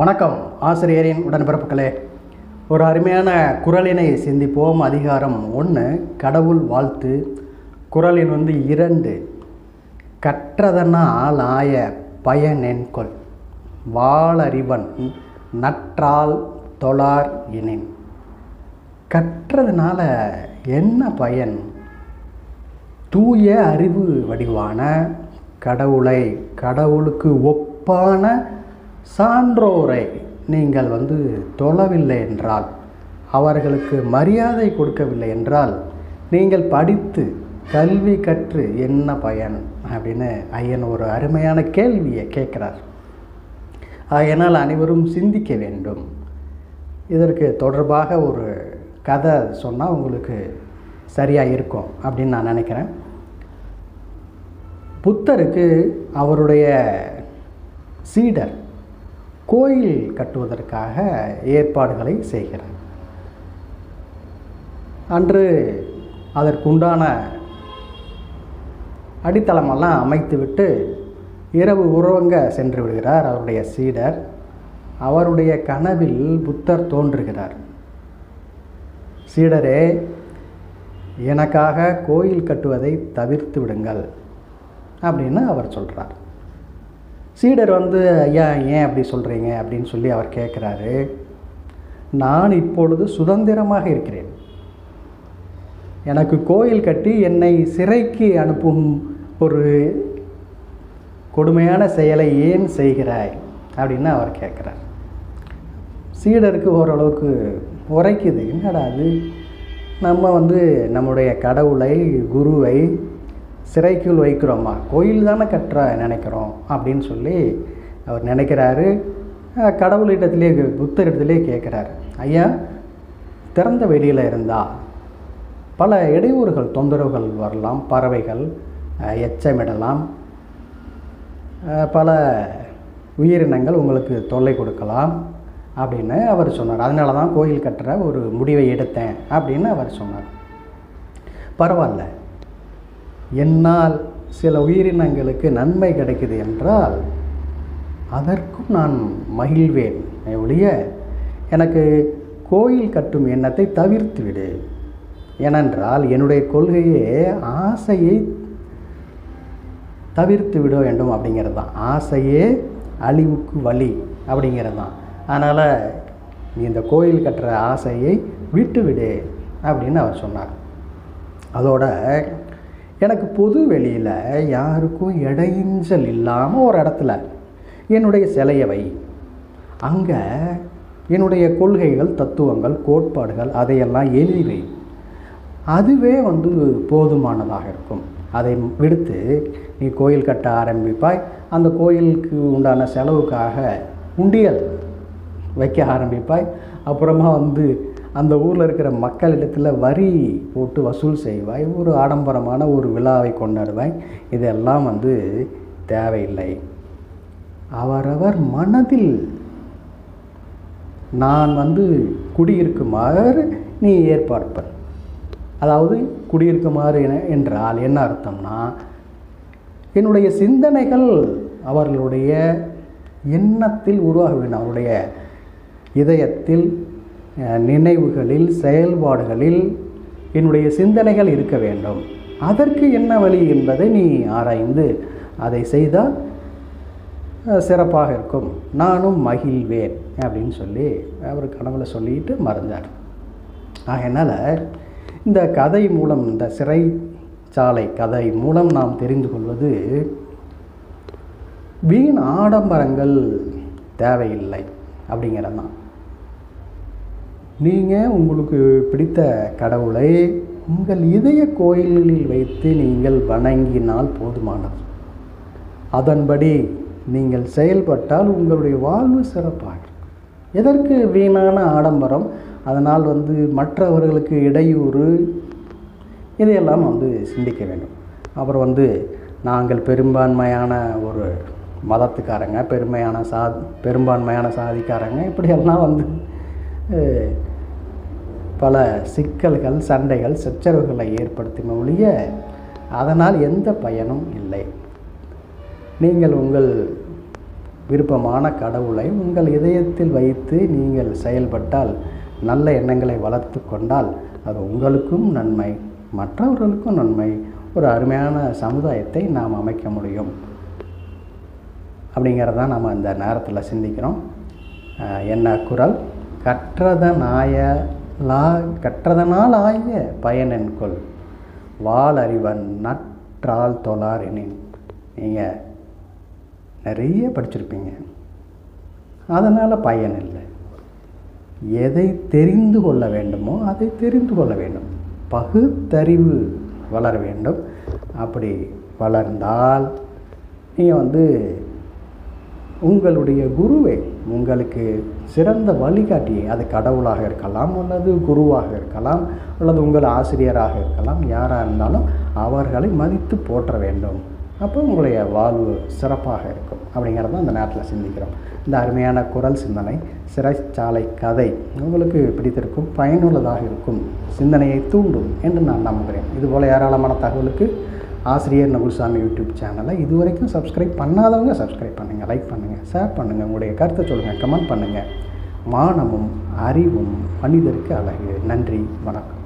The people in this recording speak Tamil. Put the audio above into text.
வணக்கம். ஆசிரியரின் உடன்பிறப்புகளே. ஒரு அருமையான குரலினை சிந்திப்போம். அதிகாரம் ஒன்று கடவுள் வாழ்த்து. குரலின் வந்து இரண்டு. கற்றதனால் ஆய பயனென்கொள் வாழறிவன் நற்றால் தொழார் எனின். கற்றதுனால என்ன பயன்? தூய அறிவு வடிவான கடவுளை கடவுளுக்கு ஒப்பான சான்றோரை நீங்கள் வந்து தொழவில்லை என்றால் அவர்களுக்கு மரியாதை கொடுக்கவில்லை என்றால் நீங்கள் படித்து கல்வி கற்று என்ன பயன்? அப்படின்னு ஐயன் ஒரு அருமையான கேள்வியை கேட்குறார். அதனால் அனைவரும் சிந்திக்க வேண்டும். இதற்கு தொடர்பாக ஒரு கதை சொன்னால் உங்களுக்கு சரியாக இருக்கும் அப்படின்னு நான் நினைக்கிறேன். புத்தருக்கு அவருடைய சீடர் கோயில் கட்டுவதற்காக ஏற்பாடுகளை செய்கிறார். அன்று அதற்குண்டான அடித்தளமெல்லாம் அமைத்துவிட்டு இரவு உறவங்க சென்று விடுகிறார் அவருடைய சீடர். அவருடைய கனவில் புத்தர் தோன்றுகிறார். சீடரே எனக்காக கோயில் கட்டுவதை தவிர்த்து விடுங்கள் அப்படின்னு அவர் சொல்கிறார் சீடர் வந்து ஐயா ஏன் அப்படி சொல்கிறீங்க அப்படின்னு சொல்லி அவர் கேட்குறாரு நான் இப்பொழுது சுதந்திரமாக இருக்கிறேன். எனக்கு கோயில் கட்டி என்னை சிறைக்கு அனுப்பும் ஒரு கொடுமையான செயலை ஏன் செய்கிறாய்? அப்படின்னு அவர் கேட்குறார் சீடருக்கு ஓரளவுக்கு உரைக்குது. என்னடா அது? நம்ம வந்து நம்முடைய கடவுளை குருவை சிறைக்குள் வைக்கிறோமா? கோயில் தானே கட்டுற நினைக்கிறோம் அப்படின்னு சொல்லி அவர் நினைக்கிறாரு. கடவுளிடத்திலே புத்தரிடத்திலே கேட்குறாரு. ஐயா திறந்த வெளியில் இருந்தால் பல இடையூறுகள் தொந்தரவுகள் வரலாம் பறவைகள் எச்சமிடலாம். பல உயிரினங்கள் உங்களுக்கு தொல்லை கொடுக்கலாம் அப்படின்னு அவர் சொன்னார். அதனால தான் கோயில் கட்டுற ஒரு முடிவை எடுத்தேன் அப்படின்னு அவர் சொன்னார். பரவாயில்ல. என்னால் சில உயிரினங்களுக்கு நன்மை கிடைக்குது என்றால் அதற்கும் நான் மகிழ்வேன். ஒழிய எனக்கு கோயில் கட்டும் எண்ணத்தை தவிர்த்து விடு. ஏனென்றால் என்னுடைய கொள்கையே ஆசையை தவிர்த்து விட வேண்டும் அப்படிங்கிறது தான். ஆசையே அழிவுக்கு வழி அப்படிங்கிறது தான். அதனால் நீ இந்த கோயில் கட்டுற ஆசையை விட்டுவிடு அப்படின்னு அவர் சொன்னார். அதோட எனக்கு பொது வெளியில் யாருக்கும் இடைஞ்சல் இல்லாமல் ஒரு இடத்துல என்னுடைய சிலையவை அங்கே என்னுடைய கொள்கைகள் தத்துவங்கள் கோட்பாடுகள் அதையெல்லாம் எழுதி வை அதுவே வந்து போதுமானதாக இருக்கும். அதை விடுத்து நீ கோயில் கட்ட ஆரம்பிப்பாய். அந்த கோயிலுக்கு உண்டான செலவுக்காக உண்டியல் வைக்க ஆரம்பிப்பாய். அப்புறமா வந்து அந்த ஊரில் இருக்கிற மக்களிடத்தில் வரி போட்டு வசூல் செய்வாய் ஒரு ஆடம்பரமான ஒரு விழாவை கொண்டாடுவாய். இதெல்லாம் வந்து தேவையில்லை. அவரவர் மனதில் நான் வந்து குடியிருக்குமாறு நீ ஏற்பாடு அதாவது குடியிருக்குமாறு என- என்றால் என்ன அர்த்தம்னா என்னுடைய சிந்தனைகள் அவர்களுடைய எண்ணத்தில் உருவாக வேண்டும் அவருடைய இதயத்தில் நினைவுகளில் செயல்பாடுகளில் என்னுடைய சிந்தனைகள் இருக்க வேண்டும். அதற்கு என்ன வழி என்பதை நீ ஆராய்ந்து அதை செய்தால் சிறப்பாக இருக்கும். நானும் மகிழ்வேன் அப்படின்னு சொல்லி அவர் கனவுல சொல்லிட்டு மறந்தார் ஆகையினால் இந்த கதை மூலம் இந்த சிறை சாலை கதை மூலம் நாம் தெரிந்து கொள்வது வீண் ஆடம்பரங்கள் தேவையில்லை அப்படிங்கிறது தான் நீங்கள் உங்களுக்கு பிடித்த கடவுளை உங்கள் இதய கோயில்களில் வைத்து நீங்கள் வணங்கினால் போதுமானது. அதன்படி நீங்கள் செயல்பட்டால் உங்களுடைய வாழ்வு சிறப்பாக எதற்கு வீணான ஆடம்பரம்? அதனால் வந்து மற்றவர்களுக்கு இடையூறு. இதையெல்லாம் வந்து சிந்திக்க வேண்டும். அப்புறம் வந்து நாங்கள் பெரும்பான்மையான ஒரு மதத்துக்காரங்க பெருமையான சா பெரும்பான்மையான சாதிக்காரங்க இப்படியெல்லாம் வந்து பல சிக்கல்கள் சண்டைகள் சச்சரவுகளை ஏற்படுத்தின ஒழிய அதனால் எந்த பயனும் இல்லை. நீங்கள் உங்கள் விருப்பமான கடவுளை உங்கள் இதயத்தில் வைத்து நீங்கள் செயல்பட்டால் நல்ல எண்ணங்களை வளர்த்து கொண்டால் அது உங்களுக்கும் நன்மை மற்றவர்களுக்கும் நன்மை. ஒரு அருமையான சமுதாயத்தை நாம் அமைக்க முடியும். அப்படிங்கிறதான் நம்ம இந்த நேரத்தில் சிந்திக்கிறோம். என்ன குரல்? கற்றதனாய லா கற்றதனால் ஆய பயனென் கொள் அறிவன் நற்றால் தொழார் எனின். நீங்கள் நிறைய படிச்சிருப்பீங்க. அதனால் பயன் இல்லை. எதை தெரிந்து கொள்ள வேண்டுமோ அதை தெரிந்து கொள்ள வேண்டும். பகுத்தறிவு வளர வேண்டும். அப்படி வளர்ந்தால் நீங்கள் வந்து உங்களுடைய குருவை உங்களுக்கு சிறந்த வழிகாட்டியை. அது கடவுளாக இருக்கலாம் அல்லது குருவாக இருக்கலாம் அல்லது உங்கள் ஆசிரியராக இருக்கலாம் யாராக இருந்தாலும் அவர்களை மதித்து போற்ற வேண்டும். அப்போ உங்களுடைய வாழ்வு சிறப்பாக இருக்கும். அப்படிங்கிறத அந்த நேரத்தில் சிந்திக்கிறோம். இந்த அருமையான குரல் சிந்தனை சிறைச்சாலை கதை உங்களுக்கு பிடித்திருக்கும் பயனுள்ளதாக இருக்கும். சிந்தனையை தூண்டும் என்று நான் நம்புகிறேன். இதுபோல் ஏராளமான தகவலுக்கு ஆசிரியர் நகுல்சாமி யூடியூப் சேனலை இது வரைக்கும் சப்ஸ்கிரைப் பண்ணாதவங்க சப்ஸ்கிரைப் பண்ணுங்கள் லைக் பண்ணுங்கள் ஷேர் பண்ணுங்கள் உங்களுடைய கருத்தை சொல்லுங்கள் கமெண்ட் பண்ணுங்கள் மானமும் அறிவும் மனிதருக்கு அழகு. நன்றி வணக்கம்.